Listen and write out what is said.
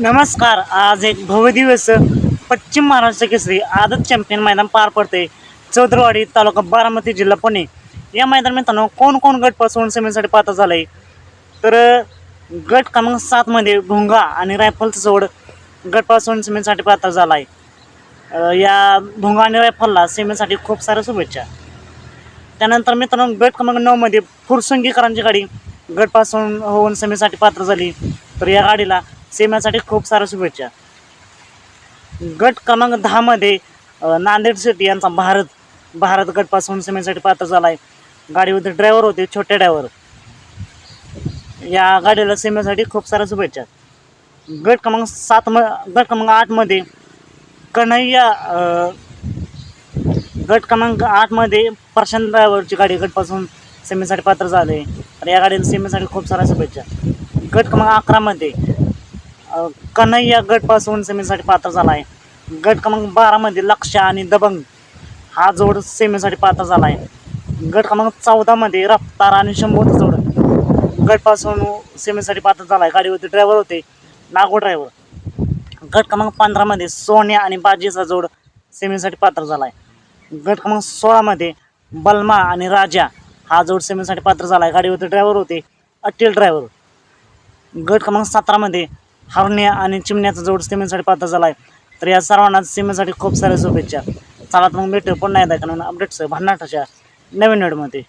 नमस्कार आज एक भव्य दिवस पश्चिम महाराष्ट्र केसरी आदत चॅम्पियन मैदान पार पडते चौदरवाडी तालुका बारामती जिल्हा पुणे. या मैदान मित्रांनो कोण कोण गटपासून सेमीसाठी पात्र झालं आहे तर गट क्रमांक सातमध्ये भुंगा आणि रायफलचा जोड गटपासून सेमीसाठी पात्र झाला आहे या भुंगा आणि रायफलला सेमीसाठी खूप साऱ्या शुभेच्छा. त्यानंतर मित्रांनो गट क्रमांक नऊमध्ये फुरसंगीकरांची गाडी गटपासून होऊन सेमीसाठी पात्र झाली. तर या गाडीला सेमीसाठी खूप साऱ्या शुभेच्छा. गट क्रमांक दहामध्ये नांदेड सिटी यांचा भारत भारत गटपासून सेमीसाठी पात्र झाला आहे गाडीमध्ये ड्रायव्हर होते छोटे ड्रायव्हर या गाडीला सेमीसाठी खूप साऱ्या शुभेच्छा. गट क्रमांक सात म गट क्रमांक आठमध्ये कन्हैया गट क्रमांक आठमध्ये प्रशांत ड्रायव्हरची गाडी गटपासून सेमीसाठी पात्र झाले. तर या गाडीला सेमीसाठी खूप साऱ्या शुभेच्छा. गट क्रमांक अकरामध्ये कन्हैया गटपासून सेमीसाठी पात्र झाला आहे गट क्रमांक बारामध्ये लक्ष आणि दबंग हा जोड सेमीसाठी पात्र झाला आहे गट क्रमांक चौदामध्ये रफ्तार आणि शंभूचा जोड. गटपासून सेमीसाठी पात्र झाला आहे गाडीवरती ड्रायव्हर होते. नागो ड्रायव्हर गट क्रमांक पंधरामध्ये सोन्या आणि बाजीचा जोड सेमीसाठी पात्र झाला आहे गट क्रमांक सोळामध्ये बलमा आणि राजा हा जोड सेमीसाठी पात्र झाला आहे गाडीवरती ड्रायव्हर होते. अट्टील ड्रायव्हर गट क्रमांक सतरामध्ये हरण्या आणि चिमण्याचा जोड सिमेंटसाठी पात्र झाला आहे तर या सर्वांना सिमेंटसाठी खूप साऱ्या शुभेच्छा. चला तर मग भेटू पुन्हा एकदा कारण अपडेट्स भन्नाटाच्या नवीन वेळमध्ये